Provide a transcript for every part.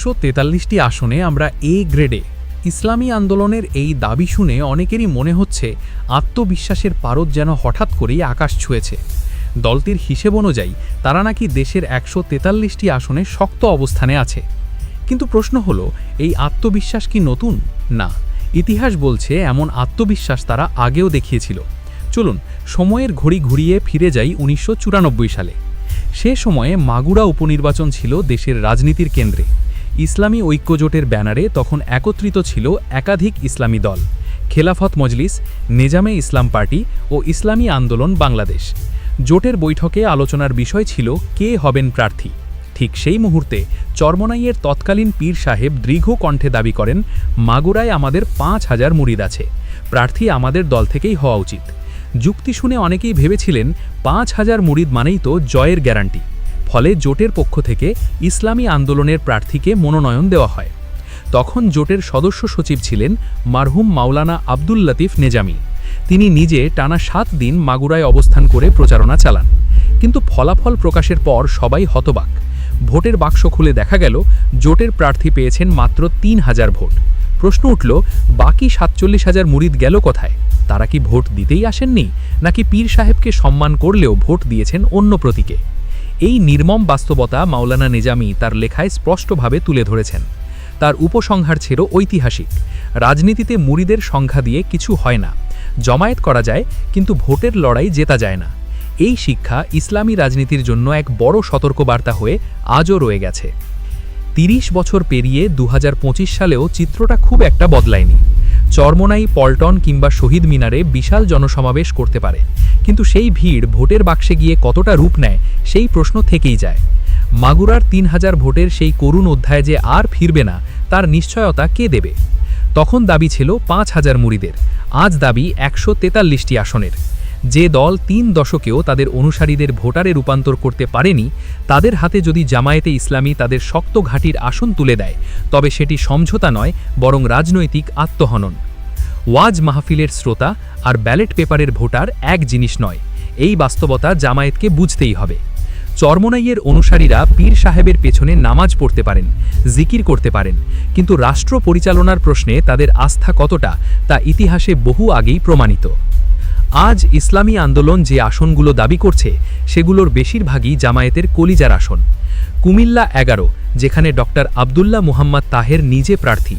একশো তেতাল্লিশটি আসনে আমরা এ গ্রেডে ইসলামী আন্দোলনের এই দাবি শুনে অনেকেরই মনে হচ্ছে আত্মবিশ্বাসের পারদ যেন হঠাৎ করেই আকাশ ছুঁয়েছে। দলটির হিসেব অনুযায়ী তারা নাকি দেশের একশো তেতাল্লিশটি আসনে শক্ত অবস্থানে আছে। কিন্তু প্রশ্ন হলো, এই আত্মবিশ্বাস কি নতুন? না, ইতিহাস বলছে এমন আত্মবিশ্বাস তারা আগেও দেখিয়েছিল। চলুন, সময়ের ঘড়ি ঘুরিয়ে ফিরে যাই উনিশশো চুরানব্বই সালে। সে সময়ে মাগুরা উপনির্বাচন ছিল দেশের রাজনীতির কেন্দ্রে। ইসলামী ঐক্যজোটের ব্যানারে তখন একত্রিত ছিল একাধিক ইসলামী দল, খেলাফত মজলিস, নেজামে ইসলাম পার্টি ও ইসলামী আন্দোলন বাংলাদেশ। জোটের বৈঠকে আলোচনার বিষয় ছিল কে হবেন প্রার্থী। ঠিক সেই মুহূর্তে চরমনাইয়ের তৎকালীন পীর সাহেব দীর্ঘ কণ্ঠে দাবি করেন, মাগুরায় আমাদের পাঁচ হাজার মুরিদ আছে। প্রার্থী আমাদের দল থেকেই হওয়া উচিত। যুক্তি শুনে অনেকেই ভেবেছিলেন, পাঁচ হাজার মুরিদ মানেই তো জয়ের গ্যারান্টি। ফলে জোটের পক্ষ থেকে ইসলামী আন্দোলনের প্রার্থীকে মনোনয়ন দেওয়া হয়। তখন জোটের সদস্য সচিব ছিলেন মারহুম মাওলানা আব্দুল লতিফ নেজামি। তিনি নিজে টানা সাত দিন মাগুরায় অবস্থান করে প্রচারণা চালান। কিন্তু ফলাফল প্রকাশের পর সবাই হতবাক। ভোটের বাক্স খুলে দেখা গেল, জোটের প্রার্থী পেয়েছেন মাত্র তিন হাজার ভোট। প্রশ্ন উঠল, বাকি সাতচল্লিশ হাজার মুরিদ গেল কোথায়? তারা কি ভোট দিতেই আসেননি? নাকি পীর সাহেবকে সম্মান করলেও ভোট দিয়েছেন অন্য প্রতীকে? এই নির্মম বাস্তবতা মাওলানা নিজামি তার লেখায় স্পষ্টভাবে তুলে ধরেছেন। তার উপসংহার ছিল ঐতিহাসিক। রাজনীতিতে মুরিদের সংখ্যা দিয়ে কিছু হয় না। জমায়েত করা যায়, কিন্তু ভোটের লড়াই জেতা যায় না। এই শিক্ষা ইসলামী রাজনীতির জন্য এক বড় সতর্কবার্তা হয়ে আজও রয়ে গেছে। তিরিশ বছর পেরিয়ে দু হাজার পঁচিশ সালেও চিত্রটা খুব একটা বদলায়নি। চরমনাই পল্টন কিংবা শহীদ মিনারে বিশাল জনসমাবেশ করতে পারে। কিন্তু সেই ভিড় ভোটের বাক্সে গিয়ে কতটা রূপ নেয়, সেই প্রশ্ন থেকেই যায়। মাগুরার তিন হাজার ভোটের সেই করুণ অধ্যায় যে আর ফিরবে না, তার নিশ্চয়তা কে দেবে? তখন দাবি ছিল পাঁচ হাজার মুড়িদের। আজ দাবি একশো তেতাল্লিশটি আসনের। যে দল তিন দশকেও তাদের অনুসারীদের ভোটারে রূপান্তর করতে পারেনি, তাদের হাতে যদি জামায়েতে ইসলামী তাদের শক্ত ঘাঁটির আসন তুলে দেয়, তবে সেটি সমঝোতা নয়, বরং রাজনৈতিক আত্মহনন। ওয়াজ মাহফিলের শ্রোতা আর ব্যালেট পেপারের ভোটার এক জিনিস নয়, এই বাস্তবতা জামায়াতকে বুঝতেই হবে। চরমনাইয়ের অনুসারীরা পীর সাহেবের পেছনে নামাজ পড়তে পারেন, জিকির করতে পারেন, কিন্তু রাষ্ট্র পরিচালনার প্রশ্নে তাদের আস্থা কতটা তা ইতিহাসে বহু আগেই প্রমাণিত। আজ ইসলামী আন্দোলন যে আসনগুলো দাবি করছে, সেগুলোর বেশিরভাগই জামায়াতের কলিজার আসন। কুমিল্লা এগারো, যেখানে ডক্টর আবদুল্লাহ মুহাম্মদ তাহের নিজে প্রার্থী।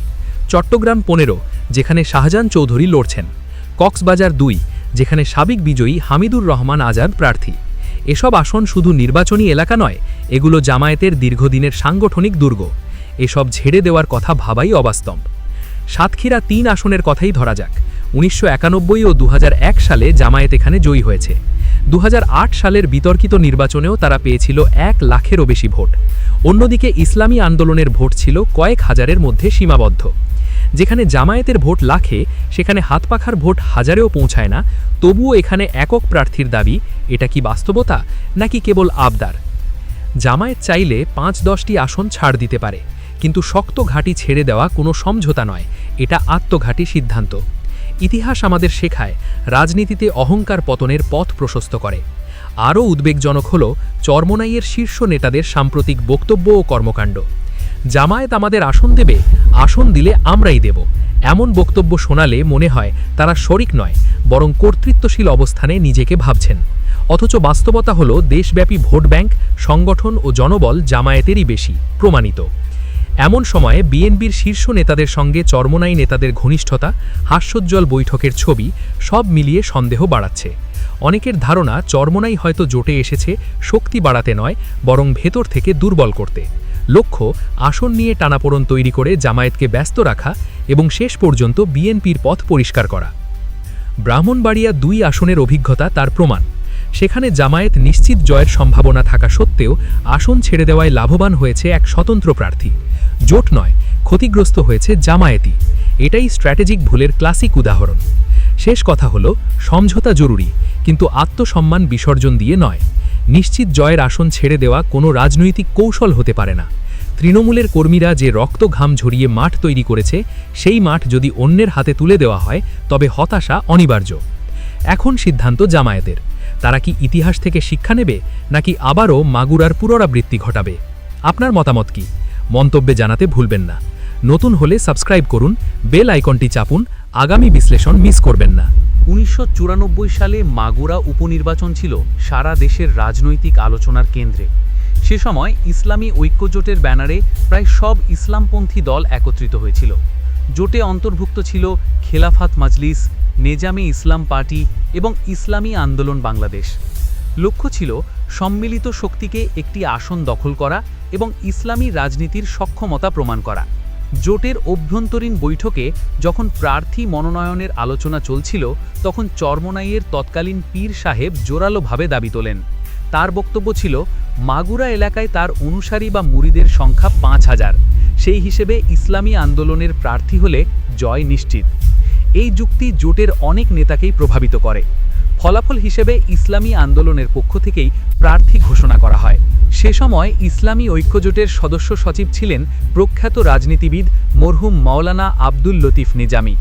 চট্টগ্রাম পনেরো, যেখানে শাহজাহান চৌধুরী লড়ছেন। কক্সবাজার দুই, যেখানে সাবেক বিজয়ী হামিদুর রহমান আজাদ প্রার্থী। এসব আসন শুধু নির্বাচনী এলাকা নয়, এগুলো জামায়াতের দীর্ঘদিনের সাংগঠনিক দুর্গ। এসব ঝেড়ে দেওয়ার কথা ভাবাই অবাস্তব। সাতক্ষীরা তিন আসনের কথাই ধরা যাক। উনিশশো একানব্বই ও দু হাজার এক সালে জামায়াত এখানে জয়ী হয়েছে। দু হাজার আট সালের বিতর্কিত নির্বাচনেও তারা পেয়েছিল এক লাখেরও বেশি ভোট। অন্যদিকে ইসলামী আন্দোলনের ভোট ছিল কয়েক হাজারের মধ্যে সীমাবদ্ধ। যেখানে জামায়াতের ভোট লাখে, সেখানে হাতপাখার ভোট হাজারেও পৌঁছায় না। তবুও এখানে একক প্রার্থীর দাবি, এটা কি বাস্তবতা, নাকি কেবল আবদার? জামায়াত চাইলে পাঁচ দশটি আসন ছাড় দিতে পারে। কিন্তু শক্ত ঘাঁটি ছেড়ে দেওয়া কোনো সমঝোতা নয়। এটা আত্মঘাতী সিদ্ধান্ত। ইতিহাস আমাদের শেখায়, রাজনীতিতে অহংকার পতনের পথ প্রশস্ত করে। আরও উদ্বেগজনক হল চর্মনাইয়ের শীর্ষ নেতাদের সাম্প্রতিক বক্তব্য ও কর্মকাণ্ড। জামায়াত আমাদের আসন দেবে, আসন দিলে আমরাই দেব। এমন বক্তব্য শোনালে মনে হয় তারা শরিক নয়, বরং কর্তৃত্বশীল অবস্থানে নিজেকে ভাবছেন। অথচ বাস্তবতা হল দেশব্যাপী ভোট ব্যাংক, সংগঠন ও জনবল জামায়াতেরই বেশি, প্রমাণিত। এমন সময়ে বিএনপির শীর্ষ নেতাদের সঙ্গে চরমনাই নেতাদের ঘনিষ্ঠতা, হাস্যোজ্জ্বল বৈঠকের ছবি সব মিলিয়ে সন্দেহ বাড়াচ্ছে। অনেকের ধারণা চরমনাই হয়তো জোটে এসেছে, শক্তি বাড়াতে নয়, বরং ভেতর থেকে দুর্বল করতে। লক্ষ্য, আসন নিয়ে টানাপোড়ন তৈরি করে জামায়াতকে ব্যস্ত রাখা এবং শেষ পর্যন্ত বিএনপির পথ পরিষ্কার করা। ব্রাহ্মণবাড়িয়া দুই আসনের অভিজ্ঞতা তার প্রমাণ। সেখানে জামায়াত নিশ্চিত জয়ের সম্ভাবনা থাকা সত্ত্বেও আসন ছেড়ে দেওয়ায় লাভবান হয়েছে এক স্বতন্ত্র প্রার্থী। জোট নয়, ক্ষতিগ্রস্ত হয়েছে জামায়াতি। এটাই স্ট্র্যাটেজিক ভুলের ক্লাসিক উদাহরণ। শেষ কথা হলো, সমঝোতা জরুরি, কিন্তু আত্মসম্মান বিসর্জন দিয়ে নয়। নিশ্চিত জয়ের আসন ছেড়ে দেওয়া কোনো রাজনৈতিক কৌশল হতে পারে না। তৃণমূলের কর্মীরা যে রক্ত ঘাম ঝরিয়ে মাঠ তৈরি করেছে, সেই মাঠ যদি অন্যের হাতে তুলে দেওয়া হয়, তবে হতাশা অনিবার্য। এখন সিদ্ধান্ত জামায়াতের। তারা কি ইতিহাস থেকে শিক্ষা নেবে, নাকি আবারও মাগুরার পুনরাবৃত্তি ঘটাবে? আপনার মতামত কি? মন্তব্যে জানাতে ভুলবেন না। নতুন হলে সাবস্ক্রাইব করুন, বেল আইকনটি চাপুন, আগামী বিশ্লেষণ মিস করবেন না। উনিশশো চুরানব্বই সালে মাগুরা উপনির্বাচন ছিল সারা দেশের রাজনৈতিক আলোচনার কেন্দ্রে। সে সময় ইসলামী ঐক্যজোটের ব্যানারে প্রায় সব ইসলামপন্থী দল একত্রিত হয়েছিল। জোটে অন্তর্ভুক্ত ছিল খেলাফাত মাজলিস, নেজামে ইসলাম পার্টি এবং ইসলামী আন্দোলন বাংলাদেশ। লক্ষ্য ছিল সম্মিলিত শক্তিকে একটি আসন দখল করা এবং ইসলামী রাজনীতির সক্ষমতা প্রমাণ করা। জোটের অভ্যন্তরীণ বৈঠকে যখন প্রার্থী মনোনয়নের আলোচনা চলছিল, তখন চরমনাইয়ের তৎকালীন পীর সাহেব জোরালোভাবে দাবি তোলেন। তার বক্তব্য ছিল, মাগুরা এলাকায় তার অনুসারী বা মুরিদের সংখ্যা পাঁচ হাজার। সেই হিসেবে ইসলামী আন্দোলনের প্রার্থী হলে জয় নিশ্চিত। এই যুক্তি জোটের অনেক নেতাকেই প্রভাবিত করে। ফলাফল হিসেবে ইসলামী আন্দোলনের পক্ষ থেকেই প্রার্থী ঘোষণা করা হয়। সে সময় ইসলামী ঐক্যজোটের সদস্য সচিব ছিলেন প্রখ্যাত রাজনীতিবিদ মরহুম মাওলানা আব্দুল লতিফ নিজামী।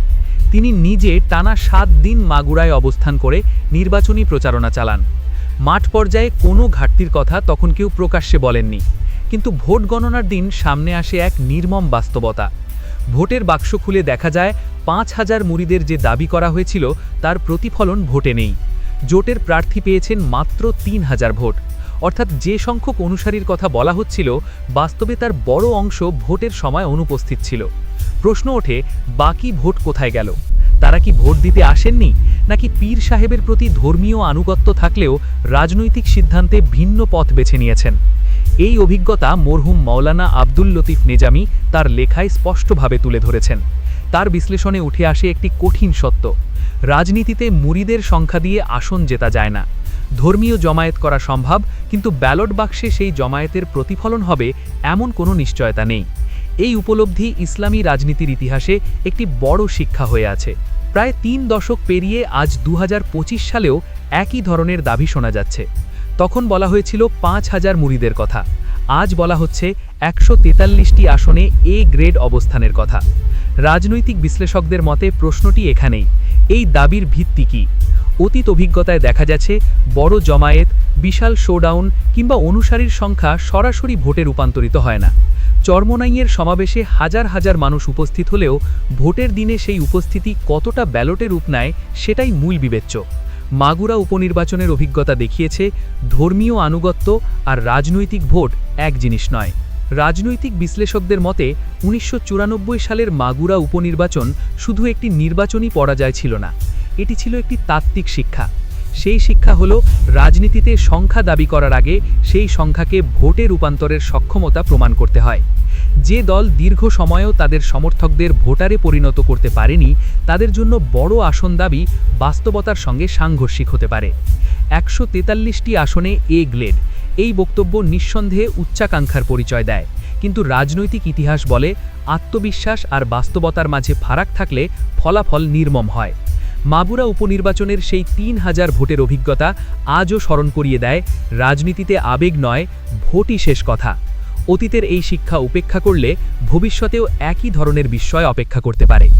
তিনি নিজে টানা সাত দিন মাগুরায় অবস্থান করে নির্বাচনী প্রচারণা চালান। মাঠ পর্যায়ে কোনো ঘাটতির কথা তখন কেউ প্রকাশ্যে বলেননি। কিন্তু ভোট গণনার দিন সামনে আসে এক নির্মম বাস্তবতা। ভোটের বাক্স খুলে দেখা যায়, পাঁচ হাজার মুড়িদের যে দাবি করা হয়েছিল, তার প্রতিফলন ভোটে নেই। জোটের প্রার্থী পেয়েছেন মাত্র তিন হাজার ভোট। অর্থাৎ যে সংখ্যক অনুসারীর কথা বলা হচ্ছিল, বাস্তবে তার বড় অংশ ভোটের সময় অনুপস্থিত ছিল। প্রশ্ন ওঠে, বাকি ভোট কোথায় গেল? তারা কি ভোট দিতে আসেননি? নাকি পীর সাহেবের প্রতি ধর্মীয় আনুগত্য থাকলেও রাজনৈতিক সিদ্ধান্তে ভিন্ন পথ বেছে নিয়েছেন? এই অভিজ্ঞতা মরহুম মাওলানা আব্দুল লতিফ নেজামি তার লেখায় স্পষ্টভাবে তুলে ধরেছেন। তার বিশ্লেষণে উঠে আসে একটি কঠিন সত্য। রাজনীতিতে মুরিদের সংখ্যা দিয়ে আসন জেতা যায় না। ধর্মীয় জমায়েত করা সম্ভব, কিন্তু ব্যালট বাক্সে সেই জমায়েতের প্রতিফলন হবে এমন কোনো নিশ্চয়তা নেই। এই উপলব্ধি ইসলামী রাজনীতির ইতিহাসে একটি বড় শিক্ষা হয়ে আছে। প্রায় তিন দশক পেরিয়ে আজ দু হাজার পঁচিশ সালেও একই ধরনের দাবি শোনা যাচ্ছে। তখন বলা হয়েছিল পাঁচ হাজার মুরিদের কথা। আজ বলা হচ্ছে একশো তেতাল্লিশটি আসনে এ গ্রেড অবস্থানের কথা। রাজনৈতিক বিশ্লেষকদের মতে প্রশ্নটি এখানেই, এই দাবির ভিত্তি কী? অতীত অভিজ্ঞতায় দেখা যাচ্ছে বড় জমায়েত, বিশাল শোডাউন কিংবা অনুসারীর সংখ্যা সরাসরি ভোটে রূপান্তরিত হয় না। চর্মনাইয়ের সমাবেশে হাজার হাজার মানুষ উপস্থিত হলেও ভোটের দিনে সেই উপস্থিতি কতটা ব্যালটে রূপ নেয় সেটাই মূল বিবেচ্য। মাগুরা উপনির্বাচনের অভিজ্ঞতা দেখিয়েছে, ধর্মীয় আনুগত্য আর রাজনৈতিক ভোট এক জিনিস নয়। রাজনৈতিক বিশ্লেষকদের মতে, উনিশশো চুরানব্বই সালের মাগুরা উপনির্বাচন শুধু একটি নির্বাচনী পরাজয় ছিল না, এটি ছিল একটি তাত্ত্বিক শিক্ষা। সেই শিক্ষা হল, রাজনীতিতে সংখ্যা দাবি করার আগে সেই সংখ্যাকে ভোটে রূপান্তরের সক্ষমতা প্রমাণ করতে হয়। যে দল দীর্ঘ সময়েও তাদের সমর্থকদের ভোটারে পরিণত করতে পারেনি, তাদের জন্য বড় আসন দাবি বাস্তবতার সঙ্গে সাংঘর্ষিক হতে পারে। একশো তেতাল্লিশটি আসনে এ গ্লেড, এই বক্তব্য নিঃসন্দেহে উচ্চাকাঙ্ক্ষার পরিচয় দেয়। কিন্তু রাজনৈতিক ইতিহাস বলে আত্মবিশ্বাস আর বাস্তবতার মাঝে ফারাক থাকলে ফলাফল নির্মম হয়। মাগুরা উপনির্বাচনের সেই তিন হাজার ভোটের অভিজ্ঞতা আজও স্মরণ করিয়ে দেয়, রাজনীতিতে আবেগ নয়, ভোটই শেষ কথা। অতীতের এই শিক্ষা উপেক্ষা করলে ভবিষ্যতেও একই ধরনের বিস্ময় অপেক্ষা করতে পারে।